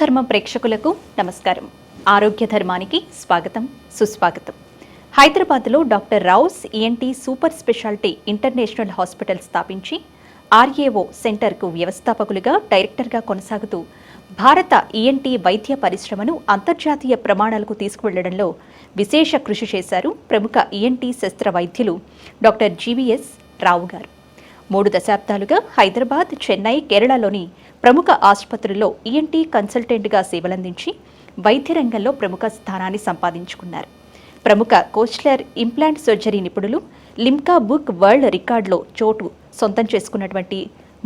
ధర్మ ప్రేక్షకులకు నమస్కారం. ఆరోగ్య ధర్మానికి స్వాగతం సుస్వాగతం. హైదరాబాద్లో doctor Rao's ENT super speciality international hospital స్థాపించి ఆర్ఏఓ సెంటర్కు వ్యవస్థాపకులుగా డైరెక్టర్గా కొనసాగుతూ భారత ఈఎన్టీ వైద్య పరిశ్రమను అంతర్జాతీయ ప్రమాణాలకు తీసుకువెళ్ళడంలో విశేష కృషి చేశారు ప్రముఖ ఈఎన్టీ శస్త్ర వైద్యులు డాక్టర్ జీవీఎస్ రావు గారు. మూడు దశాబ్దాలుగా హైదరాబాద్ చెన్నై కేరళలోని ప్రముఖ ఆసుపత్రుల్లో ఈఎన్టీ కన్సల్టెంట్గా సేవలందించి వైద్య రంగంలో ప్రముఖ స్థానాన్ని సంపాదించుకున్నారు. ప్రముఖ కోచ్లర్ ఇంప్లాంట్ సర్జరీ నిపుణులు లిమ్కా బుక్ వరల్డ్ రికార్డులో చోటు సొంతం చేసుకున్నటువంటి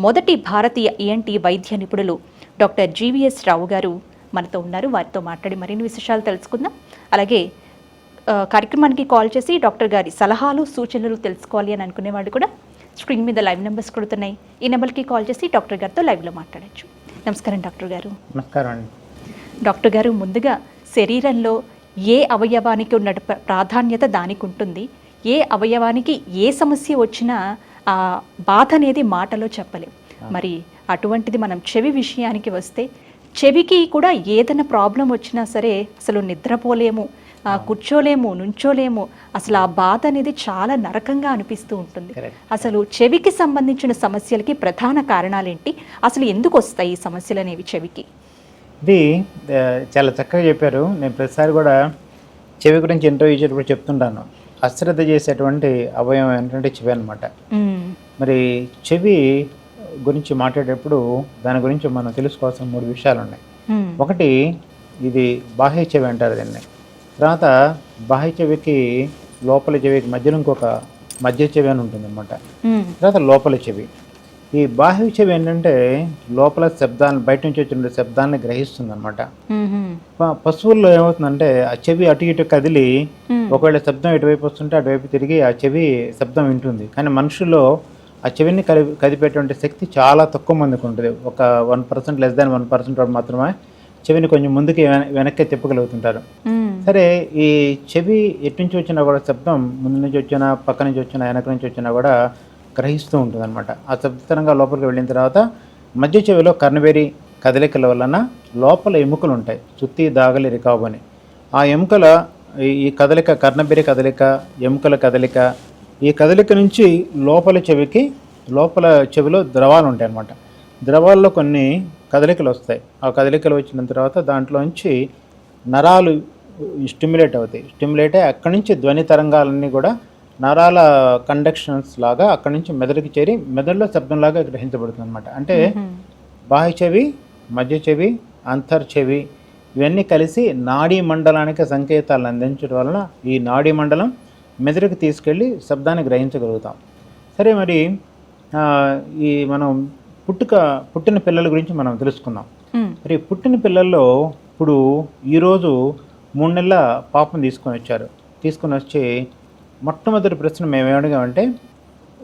మొదటి భారతీయ ఈఎన్టీ వైద్య నిపుణులు డాక్టర్ జీవీఎస్ రావు గారు మనతో ఉన్నారు. వారితో మాట్లాడి మరిన్ని విశేషాలు తెలుసుకుందాం. అలాగే కార్యక్రమానికి కాల్ చేసి డాక్టర్ గారి సలహాలు సూచనలు తెలుసుకోవాలి అని అనుకునే వాళ్ళు కూడా స్క్రీన్ మీద లైవ్ నెంబర్స్ కొడుతున్నాయి. ఈ నెంబర్కి కాల్ చేసి డాక్టర్ గారితో లైవ్లో మాట్లాడచ్చు. నమస్కారం డాక్టర్ గారు. నమస్కారం అండి. డాక్టర్ గారు ముందుగా శరీరంలో ఏ అవయవానికి ఉన్న ప్ర- ప్రాధాన్యత దానికి ఉంటుంది? ఏ అవయవానికి ఏ సమస్య వచ్చినా ఆ బాధ అనేది మాటలో చెప్పలేం. మరి అటువంటిది మనం చెవి విషయానికి వస్తే చెవికి కూడా ఏదైనా ప్రాబ్లం వచ్చినా సరే అసలు నిద్రపోలేము. కూర్చోలేము నుంచోలేము. అసలు ఆ బాధ అనేది చాలా నరకంగా అనిపిస్తూ ఉంటుంది. అసలు చెవికి సంబంధించిన సమస్యలకి ప్రధాన కారణాలేంటి? అసలు ఎందుకు వస్తాయి ఈ సమస్యలు అనేవి చెవికి? ఇది చాలా చక్కగా చెప్పారు. నేను ప్రతిసారి కూడా చెవి గురించి ఇంటర్వ్యూ ఇచ్చేటప్పుడు చెప్తుంటాను. అశ్రద్ధ చేసేటువంటి అవయవం ఏంటంటే చెవి అనమాట. మరి చెవి గురించి మాట్లాడేటప్పుడు దాని గురించి మనం తెలుసుకోవాల్సిన మూడు విషయాలు ఉన్నాయి. ఒకటి ఇది బాహ్య చెవి అంటారు దీన్ని. తర్వాత బాహ్య చెవికి లోపల చెవికి మధ్యలో ఇంకొక మధ్య చెవి అని ఉంటుంది మ్మ్. తర్వాత లోపల చెవి ఈ బాహ్య చెవి ఏంటంటే లోపల శబ్దాన్ని బయట నుంచి వచ్చిన శబ్దాన్ని గ్రహిస్తుంది అనమాట. పశువుల్లో ఏమవుతుందంటే ఆ చెవి అటు ఇటు కదిలి. ఒకవేళ శబ్దం ఇటువైపు వస్తుంటే అటువైపు తిరిగి ఆ చెవి శబ్దం వింటుంది కానీ మనుషుల్లో ఆ చెవిని కలి కదిపేటువంటి శక్తి చాలా తక్కువ మందికి ఉంటుంది ఒక one percent less than one percent మాత్రమే చెవిని కొంచెం ముందుకి వెన- వెనక్కి తిప్పగలుగుతుంటారు. సరే ఈ చెవి ఎటు నుంచి వచ్చినా కూడా శబ్దం ముందు నుంచి వచ్చినా పక్క నుంచి వచ్చినా వెనక నుంచి వచ్చినా కూడా గ్రహిస్తూ ఉంటుంది అనమాట ఆ శబ్దతరంగా లోపలికి వెళ్ళిన తర్వాత మధ్య చెవిలో కర్ణవేరి కదలికల వలన లోపల ఎముకలు ఉంటాయి. చుత్తి దాగలి రికాబు అని. ఆ ఎముకల ఈ- ఈ కదలిక కర్ణబెరి కదలిక ఎముకల కదలిక ఈ కదలిక నుంచి లోపల చెవికి లోపల చెవిలో ద్రవాలు ఉంటాయి అన్నమాట ద్రవాల్లో కొన్ని కదలికలు వస్తాయి. ఆ కదలికలు వచ్చిన తర్వాత దాంట్లోంచి నరాలు స్టిమ్యులేట్ అవుతాయి. స్టిమ్యులేట్ అయ్యి అక్కడి నుంచి ధ్వని తరంగాలన్నీ కూడా నరాల కండక్షన్స్ లాగా అక్కడి నుంచి మెదడుకి చేరి మెదడులో శబ్దంలాగా గ్రహించబడుతుంది అనమాట అంటే. బాహ్య చెవి మధ్య చెవి అంతర్ చెవి ఇవన్నీ కలిసి నాడీ మండలానికి సంకేతాలను అందించడం వలన ఈ నాడీ మండలం మెదడుకి తీసుకెళ్ళి శబ్దాన్ని గ్రహించగలుగుతాం. సరే మరి ఈ మనం పుట్టుక పుట్టిన పిల్లల గురించి మనం తెలుసుకుందాం. మరి పుట్టిన పిల్లల్లో ఇప్పుడు ఈరోజు మూడు నెలల పాపం తీసుకొని వచ్చారు. తీసుకొని వచ్చి మొట్టమొదటి ప్రశ్న మేము ఏమడిగామంటే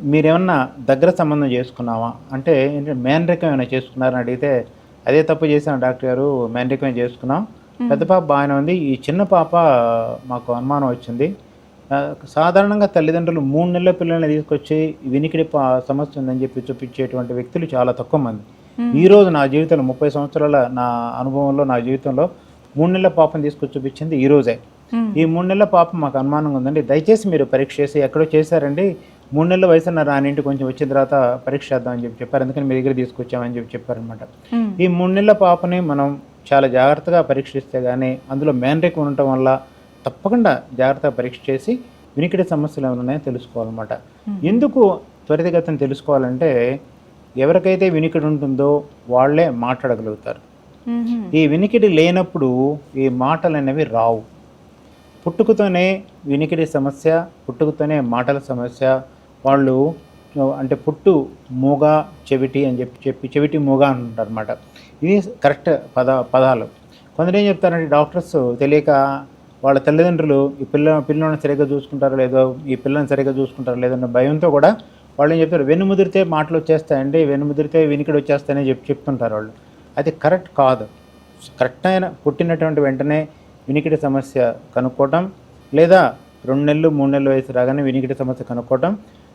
మీరేమన్నా దగ్గర సంబంధం చేసుకున్నావా? అంటే ఏంటంటే మేనరికం ఏమైనా చేసుకున్నారని అడిగితే అదే తప్పు చేశాను డాక్టర్ గారు మేనరికం చేసుకున్నాం. పెద్ద పాప బాగానే ఉంది. ఈ చిన్న పాప మాకు అనుమానం వచ్చింది. సాధారణంగా తల్లిదండ్రులు మూడు నెలల పిల్లల్ని తీసుకొచ్చి వినికిడి సమస్య ఉందని చెప్పి చూపించేటువంటి వ్యక్తులు చాలా తక్కువ మంది. ఈ రోజు నా జీవితంలో ముప్పై సంవత్సరాల నా అనుభవంలో నా జీవితంలో మూడు నెలల పాపను తీసుకొచ్చి చూపించింది ఈ రోజే. ఈ మూడు నెలల పాప మాకు అనుమానంగా ఉందండి. దయచేసి మీరు పరీక్ష చేసి ఎక్కడో చేశారండి. మూడు నెలల వయసు ఉన్న రానింటి కొంచెం వచ్చిన తర్వాత పరీక్ష చేద్దామని చెప్పి చెప్పారు. అందుకని మీ దగ్గర తీసుకొచ్చామని చెప్పి చెప్పారనమాట. ఈ మూడు నెలల పాపని మనం చాలా జాగ్రత్తగా పరీక్షిస్తే కానీ అందులో మేనరికం ఉండటం వల్ల తప్పకుండా జాగ్రత్తగా పరీక్ష చేసి వినికిడి సమస్యలు ఏమైనా ఉన్నాయో తెలుసుకోవాలన్నమాట. ఎందుకు త్వరితగతిని తెలుసుకోవాలంటే ఎవరికైతే వినికిడి ఉంటుందో వాళ్ళే మాట్లాడగలుగుతారు. ఈ వినికిడి లేనప్పుడు ఈ మాటలు అనేవి రావు. పుట్టుకతోనే వినికిడి సమస్య పుట్టుకతోనే మాటల సమస్య వాళ్ళు అంటే పుట్టు మూగ చెవిటి అని చెప్పి చెప్పి చెవిటి మూగ అంటారు అనమాట ఇది కరెక్ట్ పద పదాలు. కొందరు ఏం చెప్తారంటే డాక్టర్స్ తెలియక వాళ్ళ తల్లిదండ్రులు ఈ పిల్ల పిల్లని సరిగ్గా చూసుకుంటారో లేదో ఈ పిల్లని సరిగ్గా చూసుకుంటారో లేదో అన్న భయంతో కూడా వాళ్ళు ఏం చెప్తారు? వెన్నుముదిరితే మాటలు వచ్చేస్తాయండి వెన్నుముదిరితే వినికిడి వచ్చేస్తాయని చెప్పి చెప్తుంటారు వాళ్ళు. అది కరెక్ట్ కాదు. కరెక్ట్ అయిన పుట్టినటువంటి వెంటనే వినికిడి సమస్య కనుక్కోవటం లేదా రెండు నెలలు మూడు నెలల వయసు రాగానే వినికిడి సమస్య కనుక్కోవటం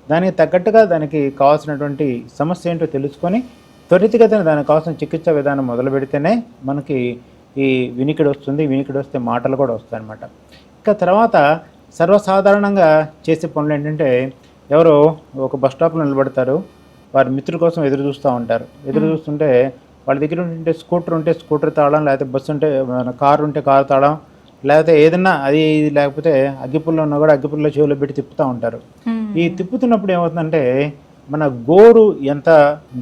దానికి తగ్గట్టుగా దానికి కావాల్సినటువంటి సమస్య ఏంటో తెలుసుకొని త్వరితగతిన దానికోసం చికిత్స విధానం మొదలు పెడితేనే మనకి ఈ వినికిడి వస్తుంది వినికిడి వస్తే మాటలు కూడా వస్తాయి అన్నమాట ఇంకా తర్వాత సర్వసాధారణంగా చేసే పనులు ఏంటంటే ఎవరో ఒక బస్ స్టాప్లో నిలబడతారు వారి మిత్రుల కోసం ఎదురు చూస్తూ ఉంటారు. ఎదురు చూస్తుంటే వాళ్ళ దగ్గర ఉంటే స్కూటర్ ఉంటే స్కూటర్ తాళం లేకపోతే బస్సు ఉంటే కారు ఉంటే కారు తాళం లేకపోతే ఏదన్నా అది ఇది లేకపోతే అగ్గిపుల్ల ఉన్నా కూడా అగ్గిపుల్ల చెవిలో పెట్టి తిప్పుతూ ఉంటారు. ఈ తిప్పుతున్నప్పుడు ఏమవుతుందంటే మన గోరు ఎంత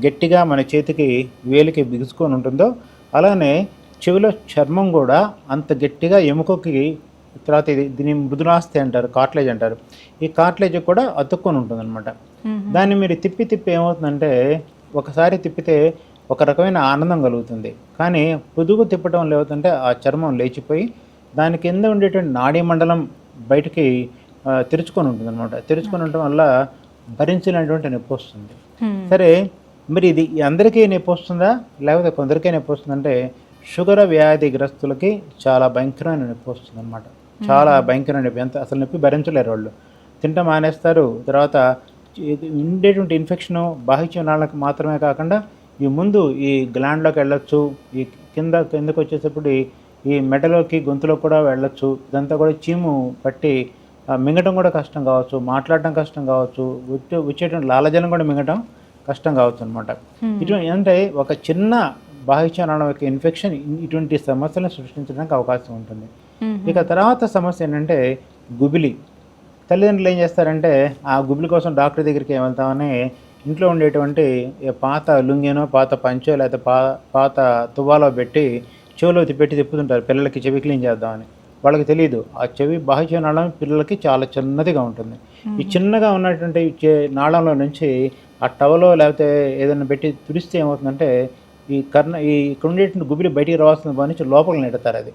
గట్టిగా మన చేతికి వేలికి బిగుసుకొని ఉంటుందో అలానే చెవిలో చర్మం కూడా అంత గట్టిగా ఎముకకి తర్వాత ఇది దీని మృదులాస్తి అంటారు కార్ట్లేజ్ అంటారు. ఈ కార్ట్లేజ్ కూడా అతుక్కొని ఉంటుందన్నమాట. దాన్ని మీరు తిప్పి తిప్పి ఏమవుతుందంటే ఒకసారి తిప్పితే ఒక రకమైన ఆనందం కలుగుతుంది. కానీ పొదుగు తిప్పటం వల్ల ఏమవుతుందంటే ఆ చర్మం లేచిపోయి దాని కింద ఉండేటువంటి నాడీ మండలం బయటికి తెరుచుకొని ఉంటుంది అనమాట తెరుచుకొని ఉండటం వల్ల భరించలేనటువంటి నొప్పి వస్తుంది. సరే మరి ఇది అందరికీ నొప్పి వస్తుందా? లేకపోతే కొందరికే నొప్పి వస్తుందంటే షుగర్ వ్యాధిగ్రస్తులకి చాలా భయంకరమైన నొప్పి వస్తుంది అనమాట చాలా భయంకరమైన నొప్పి. ఎంత అసలు నొప్పి భరించలేరు వాళ్ళు. తింటం మానేస్తారు. తర్వాత ఉండేటువంటి ఇన్ఫెక్షను బాహ్య నాళ్ళకి మాత్రమే కాకుండా ఈ ముందు ఈ గ్లాండ్లోకి వెళ్ళొచ్చు ఈ కింద కిందకు వచ్చేటప్పుడు ఈ- మెడలోకి గొంతులో కూడా వెళ్ళొచ్చు. ఇదంతా కూడా చీము పట్టి మింగటం కూడా కష్టం కావచ్చు. మాట్లాడటం కష్టం కావచ్చు. వచ్చే వచ్చేటువంటి లాలజలం కూడా మింగటం కష్టం కావచ్చు అనమాట ఇటువంటి అంటే ఒక చిన్న బాహ్యనాళం యొక్క ఇన్ఫెక్షన్ ఇటువంటి సమస్యలను సృష్టించడానికి అవకాశం ఉంటుంది. ఇక తర్వాత సమస్య ఏంటంటే గుబిలి. తల్లిదండ్రులు ఏం చేస్తారంటే ఆ గుబిలి కోసం డాక్టర్ దగ్గరికి ఏం వెళ్తామని ఇంట్లో ఉండేటువంటి పాత లుంగినో పాత పంచో లేకపోతే పా పాత తువ్వాలో పెట్టి చెవిలో పెట్టి తిప్పుతుంటారు. పిల్లలకి చెవి క్లీన్ చేద్దామని. వాళ్ళకి తెలియదు ఆ చెవి బాహ్య నాళం పిల్లలకి చాలా చిన్నదిగా ఉంటుంది. ఈ చిన్నగా ఉన్నటువంటి నాళంలో నుంచి ఆ టవలో లేకపోతే ఏదైనా పెట్టి తుడిస్తే ఏమవుతుందంటే ఈ కర్ణ ఈ ఇక్కడ ఉండేటువంటి గుబిలి బయటికి రావాల్సిన దాని నుంచి లోపల నెడతారు అది.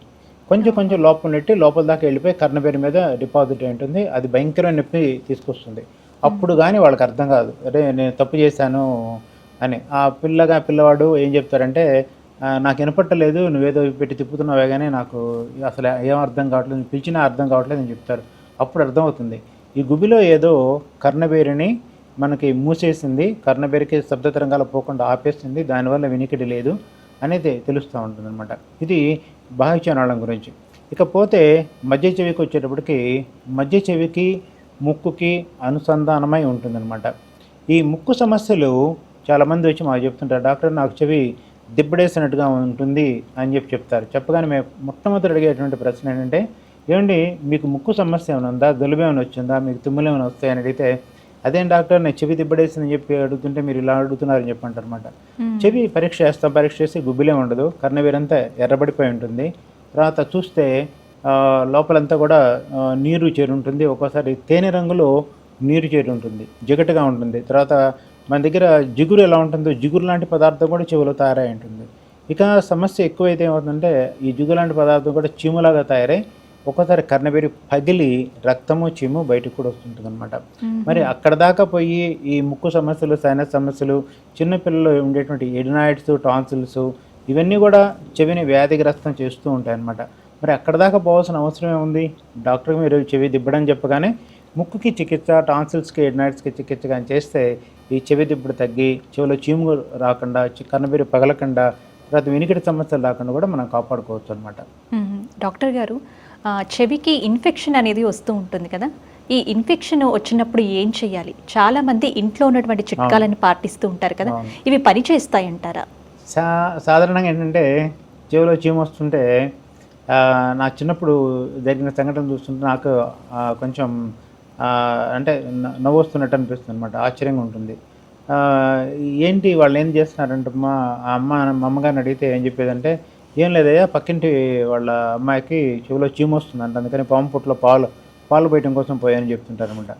కొంచెం కొంచెం లోపల నెట్టి లోపల దాకా వెళ్ళిపోయి కర్ణ పేరు మీద డిపాజిట్ ఉంటుంది. అది భయంకరమైన నొప్పి తీసుకొస్తుంది. అప్పుడు కానీ వాళ్ళకి అర్థం కాదు. అరే నేను తప్పు చేశాను అని. ఆ పిల్లగా పిల్లవాడు ఏం చెప్తారంటే నాకు వినపట్టలేదు నువ్వేదో పెట్టి తిప్పుతున్నావే కానీ నాకు అసలు ఏం అర్థం కావట్లేదు పిలిచినా అర్థం కావట్లేదు అని చెప్తారు. అప్పుడు అర్థమవుతుంది. ఈ గుబిలో ఏదో కర్ణబేరిని మనకి మూసేసింది కర్ణబేరికి శబ్ద తరంగాలు పోకుండా ఆపేసింది దానివల్ల వినికిడి లేదు అనేది తెలుస్తూ ఉంటుంది అనమాట ఇది బాహ్యచనాళం గురించి. ఇకపోతే మధ్య చెవికి వచ్చేటప్పటికి మధ్య చెవికి ముక్కుకి అనుసంధానమై ఉంటుందన్నమాట. ఈ ముక్కు సమస్యలు చాలామంది వచ్చి మాకు చెప్తుంటారు డాక్టర్ నాకు చెవి దిబ్బడేసినట్టుగా ఉంటుంది అని చెప్పి చెప్తారు. చెప్పగానే మేము మొట్టమొదటి అడిగేటువంటి ప్రశ్న ఏంటంటే ఏమండి మీకు ముక్కు సమస్య ఏమైనా ఉందా? దులుబేమైనా ఏమైనా వచ్చిందా? మీకు తుమ్ములు ఏమైనా వస్తాయని అడిగితే అదేం డాక్టర్ నేను చెవి దిబ్బడేసిందని చెప్పి అడుగుతుంటే మీరు ఇలా అడుగుతున్నారని చెప్పంటారు అనమాట చెవి పరీక్ష చేస్తాం పరీక్ష చేసి గుబ్బిలే ఉండదు కర్ణవీరంతా ఎర్రబడిపోయి ఉంటుంది. తర్వాత చూస్తే లోపలంతా కూడా నీరు చేరి ఉంటుంది. ఒక్కోసారి తేనె రంగులో నీరు చేరి ఉంటుంది. జిగటగా ఉంటుంది. తర్వాత మన దగ్గర జిగురు ఎలా ఉంటుందో జిగురు లాంటి పదార్థం కూడా చెవిలో తయారై ఉంటుంది. ఇక సమస్య ఎక్కువైతే ఏమవుతుందంటే ఈ జిగురు లాంటి పదార్థం కూడా చీములాగా తయారై ఒక్కోసారి కర్ణబేరి పగిలి రక్తము చీము బయటకు కూడా వస్తుంటుంది అనమాట మరి అక్కడ దాకా పోయి ఈ ముక్కు సమస్యలు సైనస్ సమస్యలు చిన్నపిల్లలు ఉండేటువంటి ఎడినాయిడ్స్ టాన్సిల్స్ ఇవన్నీ కూడా చెవిని వ్యాధిగ్రస్తం చేస్తూ ఉంటాయి అన్నమాట మరి అక్కడ దాకా పోవాల్సిన అవసరం ఏముంది? డాక్టర్కి మీరు చెవి దిబ్బడని చెప్పగానే ముక్కుకి చికిత్స టాన్సిల్స్కి ఎడినాయిడ్స్కి చికిత్స కానీ చేస్తే ఈ చెవి దిబ్బడు తగ్గి చెవిలో చీము రాకుండా కన్నబేరి పగలకుండా తర్వాత వినికిడి సమస్యలు రాకుండా కూడా మనం కాపాడుకోవచ్చు అనమాట. డాక్టర్ గారు చెవికి ఇన్ఫెక్షన్ అనేది వస్తూ ఉంటుంది కదా. ఈ ఇన్ఫెక్షన్ వచ్చినప్పుడు ఏం చేయాలి? చాలా మంది ఇంట్లో ఉన్నటువంటి చిట్కాలను పాటిస్తూ ఉంటారు కదా. ఇవి పని చేస్తాయంటారా సా సాధారణంగా ఏంటంటే చెవిలో చీమ వస్తుంటే నా చిన్నప్పుడు జరిగిన సంఘటన చూస్తుంటే నాకు కొంచెం అంటే నవ్వు వస్తున్నట్టు అనిపిస్తుంది అనమాట ఆశ్చర్యంగా ఉంటుంది. ఏంటి వాళ్ళు ఏం చేస్తున్నారంటే మా అమ్మ మా అమ్మగారిని అడిగితే ఏం చెప్పేదంటే ఏం లేదయ్యా పక్కింటి వాళ్ళ అమ్మాయికి చెవిలో చీమ వస్తుందంట అందుకని పాము పుట్లో పాలు పాలు పోయటం కోసం పోయాని చెప్తుంటారు అనమాట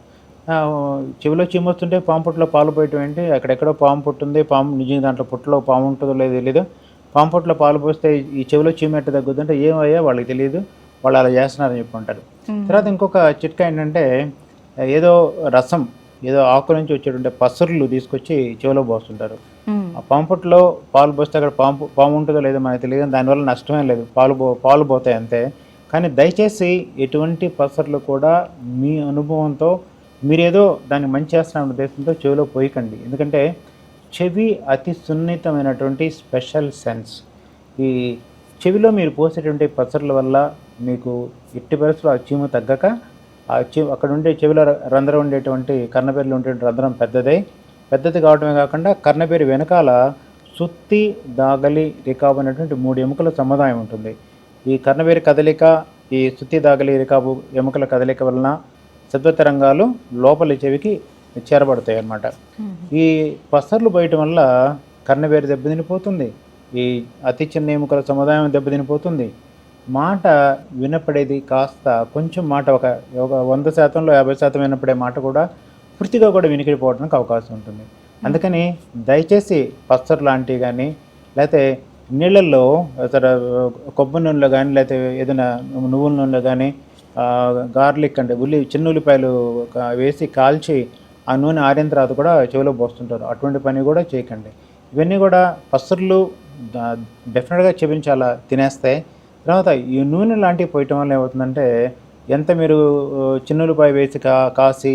చెవిలో చీమ వస్తుంటే పాము పుట్లో పాలు పోయటం ఏంటి? అక్కడెక్కడో పాము పుట్టు ఉంది పాము నిజంగా దాంట్లో పుట్టలో పాము ఉంటుందో లేదో తెలియదు పాము పుట్లో పాలు పోస్తే ఈ చెవిలో చీమ ఎట్ట తగ్గుతుంటే ఏమయ్యా వాళ్ళకి తెలియదు వాళ్ళు అలా చేస్తున్నారని చెప్పి అంటారు తర్వాత ఇంకొక చిట్కా ఏంటంటే ఏదో రసం ఏదో ఆకు నుంచి వచ్చేటువంటి పసరులు తీసుకొచ్చి చెవిలో పోస్తుంటారు. ఆ పాంపుట్లో పాలు పోస్తే అక్కడ పాంపు పాము ఉంటుందో లేదో మనకు తెలియదు దానివల్ల నష్టమే లేదు. పాలు పో పాలు పోతాయి అంతే. కానీ దయచేసి ఎటువంటి పసర్లు కూడా మీ అనుభవంతో మీరేదో దాన్ని మంచి చేస్తున్న ఉద్దేశంతో చెవిలో పోయకండి. ఎందుకంటే చెవి అతి సున్నితమైనటువంటి స్పెషల్ సెన్స్. ఈ చెవిలో మీరు పోసేటువంటి పసర్ల వల్ల మీకు ఎట్టి పరిస్థితులు ఆ చీము తగ్గక ఆ చెవి అక్కడ ఉండే చెవిలో రంధ్రం ఉండేటువంటి కన్నబెర్లు ఉండేటువంటి రంధ్రం పెద్దదై. పెద్దది కావడమే కాకుండా కర్ణబేరు వెనకాల సుత్తి దాగలి రికాబు అనేటువంటి మూడు ఎముకల సముదాయం ఉంటుంది. ఈ కర్ణబేరి కదలిక ఈ సుత్తి దాగలి రికాబు ఎముకల కదలిక వలన సద్వతరంగాలు లోపలి చెవికి చేరబడతాయి అన్నమాట. ఈ పసర్లు బయట వల్ల కర్ణబేరు దెబ్బతినిపోతుంది ఈ అతి చిన్న ఎముకల సముదాయం దెబ్బతినిపోతుంది మాట వినపడేది కాస్త కొంచెం మాట ఒక ఒక వంద శాతంలో యాభై శాతం వినపడే మాట కూడా పూర్తిగా కూడా వినికిడిపోవడానికి అవకాశం ఉంటుంది. అందుకని దయచేసి పచ్చరు లాంటివి కానీ లేకపోతే నీళ్ళల్లో కొబ్బరి నూనెలో కానీ లేకపోతే ఏదైనా నువ్వుల నూనెలో కానీ గార్లిక్ అంటే ఉల్లి చిన్న ఉల్లిపాయలు వేసి కాల్చి ఆ నూనె ఆరిన తర్వాత కూడా చెవిలో పోస్తుంటారు. అటువంటి పని కూడా చేయకండి. ఇవన్నీ కూడా పసర్లు డెఫినెట్గా చెవిని చాలా తినేస్తాయి తర్వాత ఈ నూనె లాంటివి పోయటం వల్ల ఏమవుతుందంటే ఎంత మీరు చిన్న ఉల్లిపాయ వేసి కా కాసి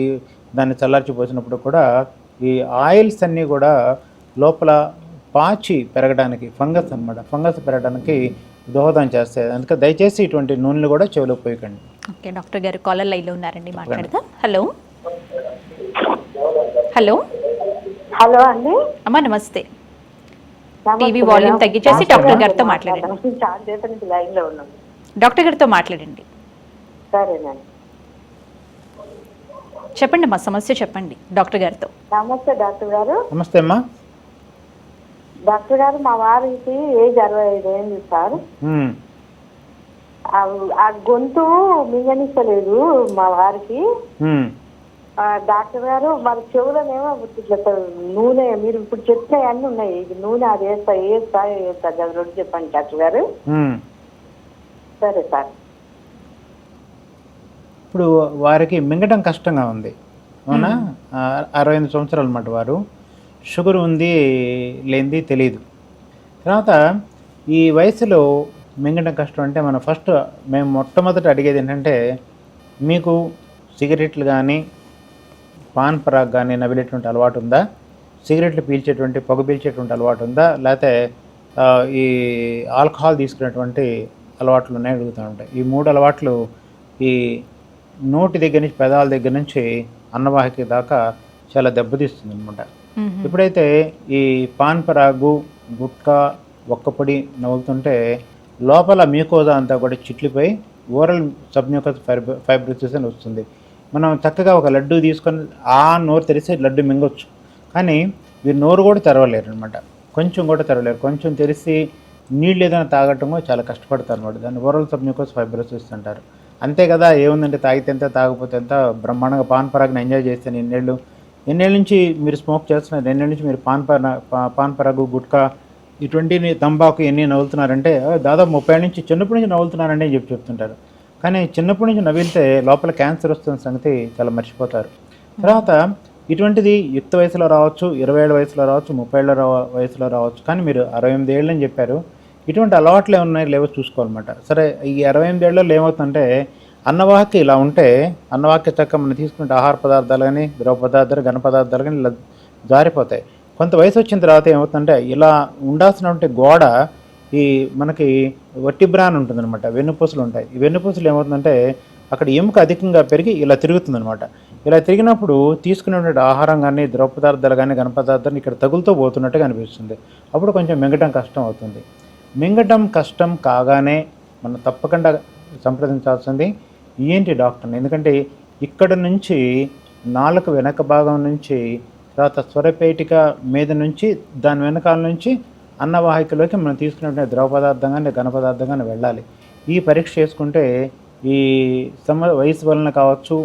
దాన్ని చల్లార్చి పోసినప్పుడు కూడా ఈ ఆయిల్స్ అన్నీ కూడా లోపల పాచి పెరగడానికి ఫంగస్ అన్నమాట. ఫంగస్ పెరగడానికి దోహదం చేస్తాయి. అందుకే దయచేసి ఇటువంటి నూనెలు కూడా చెవిలో పోయకండి. ఓకే డాక్టర్ గారు కాలర్ లైన్లో ఉన్నారండి మాట్లాడదాం. హలో. హలో. హలో అండి. అమ్మా నమస్తే. నమస్తే టీవీ వాల్యూమ్. తగ్గించేసి డాక్టర్. గారితో మాట్లాడండి. డాక్టర్ గారితో మాట్లాడండి. సరేనండి. చెప్పండి మా సమస్య చెప్పండి డాక్టర్ గారితో. నమస్తే డాక్టర్ గారు. నమస్తే అమ్మా. డాక్టర్ గారు మా వారికి ఏజ్ అరవై ఐదు ఏంది సార్. ఆ- గొంతు మింగనిస్తలేదు మా వారికి. డాక్టర్ గారు మరి చెవులనేమో ఇట్లా నూనె మీరు ఇప్పుడు చెప్పినవి అన్నీ ఉన్నాయి. ఇది నూనె అది వేస్తా వేస్తా వేస్తా అది రెండు చెప్పండి డాక్టర్ గారు. సరే సార్. ఇప్పుడు వారికి మింగటం కష్టంగా ఉంది. అవునా? అరవై ఎనిమిది సంవత్సరాలు అన్నమాట వారు. షుగర్ ఉంది లేనిది తెలియదు తర్వాత ఈ వయసులో మింగటం కష్టం అంటే మనం ఫస్ట్ మేము మొట్టమొదట అడిగేది ఏంటంటే మీకు సిగరెట్లు కానీ పాన్ పరాగ్ కానీ నవిలేటువంటి అలవాటు ఉందా? సిగరెట్లు పీల్చేటువంటి పొగ పీల్చేటువంటి అలవాటు ఉందా? లేకపోతే ఈ ఆల్కహాల్ తీసుకునేటువంటి అలవాట్లు ఉన్నాయి అడుగుతూ ఉంటాయి ఈ మూడు అలవాట్లు ఈ నోటి దగ్గర నుంచి పెదాల దగ్గర నుంచి అన్నవాహిక దాకా చాలా దెబ్బతీస్తుంది అనమాట. ఎప్పుడైతే ఈ పాన్ పరాగు గుట్కా ఒక్కపొడి నవ్వుతుంటే లోపల మ్యూకోజా అంతా కూడా చిట్లిపోయి ఓరల్ సబ్మ్యూకస్ ఫైబ ఫైబ్రోసిస్ అని వస్తుంది. మనం చక్కగా ఒక లడ్డు తీసుకొని ఆ నోరు తెరిస్తే లడ్డు మింగొచ్చు. కానీ వీరు నోరు కూడా తెరవలేరు అనమాట కొంచెం కూడా తెరవలేరు. కొంచెం తెరిచి నీళ్ళు ఏదైనా తాగటమో చాలా కష్టపడతారు అనమాట దాన్ని ఓరల్ సబ్మ్యూకస్ ఫైబ్రోసిస్ అంటారు. అంతే కదా ఏముందంటే తాగితే ఎంత తాగిపోతే ఎంత బ్రహ్మాండంగా పాన్ పరాగ్ని ఎంజాయ్ చేస్తాను ఎన్నేళ్ళు ఎన్నేళ్ళ నుంచి మీరు స్మోక్ చేస్తున్నారు ఎన్నేళ్ళ నుంచి మీరు పాన్ పర పాన్ పరాగు గుట్కా ఇటువంటి తంబాకు ఎన్ని నవ్వుతున్నారంటే దాదాపు ముప్పై ఏళ్ళ నుంచి చిన్నప్పటి నుంచి నవ్వుతున్నారండి అని చెప్పి చెప్తుంటారు. కానీ చిన్నప్పటి నుంచి నవ్వితే లోపల క్యాన్సర్ వస్తున్న సంగతి చాలా మర్చిపోతారు. తర్వాత ఇటువంటిది యుక్త వయసులో రావచ్చు ఇరవై ఏళ్ళ వయసులో రావచ్చు ముప్పై ఏళ్ళ వయసులో రావచ్చు కానీ మీరు అరవై ఎనిమిది ఏళ్ళు అని చెప్పారు. ఇటువంటి అలవాట్లు ఏమున్నాయి లేవో చూసుకోవాలన్నమాట. సరే ఈ అరవై ఎనిమిది ఏళ్ళలో ఏమవుతుందంటే అన్నవాహక ఇలా ఉంటే అన్నవాహక చక్క మనం తీసుకుంటే ఆహార పదార్థాలు కానీ ద్రవ పదార్థాలు ఘన పదార్థాలు కానీ ఇలా జారిపోతాయి. కొంత వయసు వచ్చిన తర్వాత ఏమవుతుందంటే ఇలా ఉండాల్సినటువంటి గోడ ఈ మనకి వట్టి బ్రాన్ ఉంటుందన్నమాట వెన్నుపూసలు ఉంటాయి. ఈ వెన్నుపూసలు ఏమవుతుందంటే అక్కడ ఎముక అధికంగా పెరిగి ఇలా తిరుగుతుందన్నమాట. ఇలా తిరిగినప్పుడు తీసుకునేటువంటి ఆహారం కానీ ద్రవ పదార్థాలు కానీ ఘన పదార్థాలు ఇక్కడ తగులుతూ పోతున్నట్టుగా అనిపిస్తుంది. అప్పుడు కొంచెం మింగటం కష్టం అవుతుంది. మింగటం కష్టం కాగానే మనం తప్పకుండా సంప్రదించాల్సింది ఏంటి డాక్టర్ని. ఎందుకంటే ఇక్కడ నుంచి నాలుక వెనక భాగం నుంచి తర్వాత స్వరపేటిక మీద నుంచి దాని వెనకాల నుంచి అన్నవాహికలోకి మనం తీసుకునే ద్రవ పదార్థం కానీ ఘన పదార్థం కానీ వెళ్ళాలి. ఈ పరీక్ష చేసుకుంటే ఈ సమ వయసు వలన కావచ్చు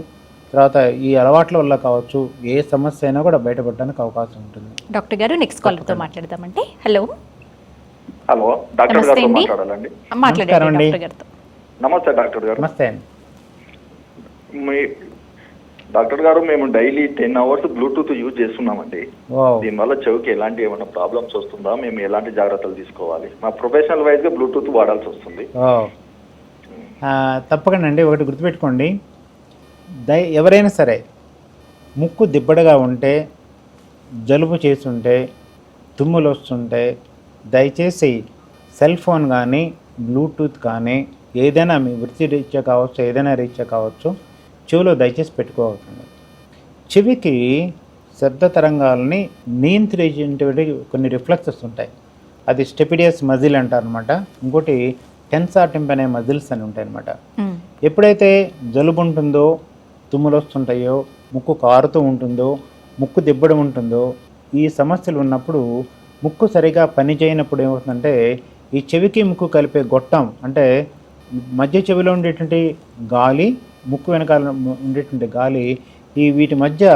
తర్వాత ఈ అలవాట్ల వల్ల కావచ్చు ఏ సమస్య అయినా కూడా బయటపడడానికి అవకాశం ఉంటుంది. డాక్టర్ గారు నెక్స్ట్ కాలర్తో మాట్లాడదామంటే హలో. హలో డాక్టర్ గారితో అండి. మాట్లాడాలండి. మాట్లాడండి నమస్తే డాక్టర్ గారు. నమస్తే మీ డాక్టర్ గారు మేము daily ten hours bluetooth use చేస్తున్నామండి. దీనివల్ల చెవికి ఎలాంటి ఏమైనా ప్రాబ్లమ్స్ వస్తుందా? మేము ఎలాంటి జాగ్రత్తలు తీసుకోవాలి? మా ప్రొఫెషనల్ వైజ్గా బ్లూటూత్ వాడాల్సి వస్తుంది. తప్పకుండా అండి ఒకటి గుర్తుపెట్టుకోండి. దై ఎవరైనా సరే ముక్కు దిబ్బడగా ఉంటే జలుబు చేస్తుంటే తుమ్ములు వస్తుంటే దయచేసి సెల్ ఫోన్ కానీ బ్లూటూత్ కానీ ఏదైనా మీ వృత్తి రీత్యా కావచ్చు ఏదైనా రీత్యా కావచ్చు చెవిలో దయచేసి పెట్టుకోవద్దండి. చెవికి శబ్ద తరంగాలని నియంత్రించేటువంటి కొన్ని రిఫ్లెక్సెస్ ఉంటాయి. అది స్టెపిడియస్ మజిల్ అంటారు అనమాట ఇంకోటి టెన్సాటింప్ అనే మజిల్స్ అని ఉంటాయి అనమాట. ఎప్పుడైతే జలుబు ఉంటుందో తుమ్ములు వస్తుంటాయో ముక్కు కారుతూ ఉంటుందో ముక్కు దిబ్బడం ఉంటుందో ఈ సమస్యలు ఉన్నప్పుడు ముక్కు సరిగా పని చేయనప్పుడు ఏమవుతుందంటే ఈ చెవికి ముక్కు కలిపే గొట్టం అంటే మధ్య చెవిలో ఉండేటువంటి గాలి ముక్కు వెనకాల ఉండేటువంటి గాలి ఈ వీటి మధ్య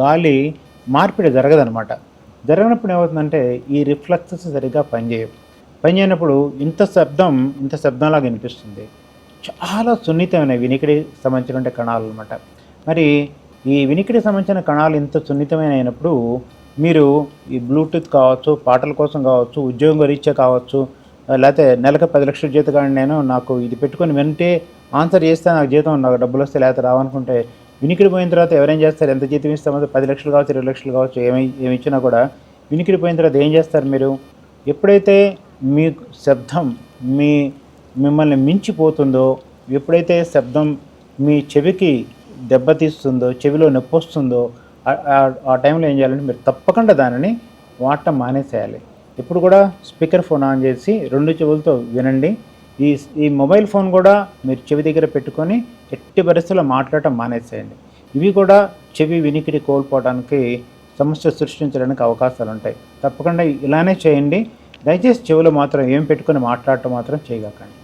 గాలి మార్పిడి జరగదనమాట జరగనప్పుడు ఏమవుతుందంటే ఈ రిఫ్లెక్సెస్ సరిగా పనిచేయవు పనిచేయనప్పుడు ఇంత శబ్దం ఇంత శబ్దంలాగా వినిపిస్తుంది. చాలా సున్నితమైన వినికిడి సంబంధించిన కణాలు అనమాట మరి ఈ వినికిడి సంబంధించిన కణాలు ఇంత సున్నితమైన అయినప్పుడు మీరు ఈ బ్లూటూత్ కావచ్చు పాటల కోసం కావచ్చు ఉద్యోగం రీత్యా కావచ్చు లేకపోతే నెలకు పది లక్షల జీతం కానీ నేను నాకు ఇది పెట్టుకొని వింటే ఆన్సర్ చేస్తే నాకు జీతం నాకు డబ్బులు వస్తే లేకపోతే రావనుకుంటే వినికిడి పోయిన తర్వాత ఎవరేం చేస్తారు? ఎంత జీతం ఇస్తామో పది లక్షలు కావచ్చు ఇరవై లక్షలు కావచ్చు ఏమి ఏమి ఇచ్చినా కూడా వినికిడి పోయిన తర్వాత ఏం చేస్తారు మీరు? ఎప్పుడైతే మీ శబ్దం మీ మిమ్మల్ని మించిపోతుందో ఎప్పుడైతే శబ్దం మీ చెవికి దెబ్బతీస్తుందో చెవిలో నొప్పి వస్తుందో ఆ- టైంలో ఏం చేయాలంటే మీరు తప్పకుండా దానిని వాడటం మానేసేయాలి. ఇప్పుడు కూడా స్పీకర్ ఫోన్ ఆన్ చేసి రెండు చెవులతో వినండి. ఈ ఈ మొబైల్ ఫోన్ కూడా మీరు చెవి దగ్గర పెట్టుకొని ఎట్టి పరిస్థితుల్లో మాట్లాడటం మానేసేయండి. ఇవి కూడా చెవి వినికిడి కోల్పోవడానికి సమస్య సృష్టించడానికి అవకాశాలు ఉంటాయి. తప్పకుండా ఇలానే చేయండి. దయచేసి చెవులు మాత్రం ఏం పెట్టుకొని మాట్లాడటం మాత్రం చేయగకండి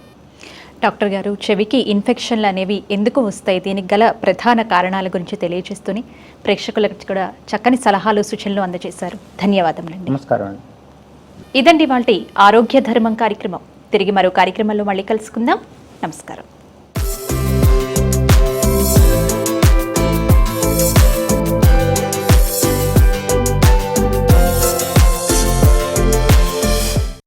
డాక్టర్ గారు చెవికి ఇన్ఫెక్షన్లు అనేవి ఎందుకు వస్తాయి? దీనికి గల ప్రధాన కారణాల గురించి తెలియజేస్తూనే ప్రేక్షకులకు కూడా చక్కని సలహాలు సూచనలు అందజేశారు. ధన్యవాదములండి. నమస్కారం ఇదండి వాళ్ళ ఆరోగ్య ధర్మం కార్యక్రమం. తిరిగి మరో కార్యక్రమంలో మళ్ళీ కలుసుకుందాం. నమస్కారం.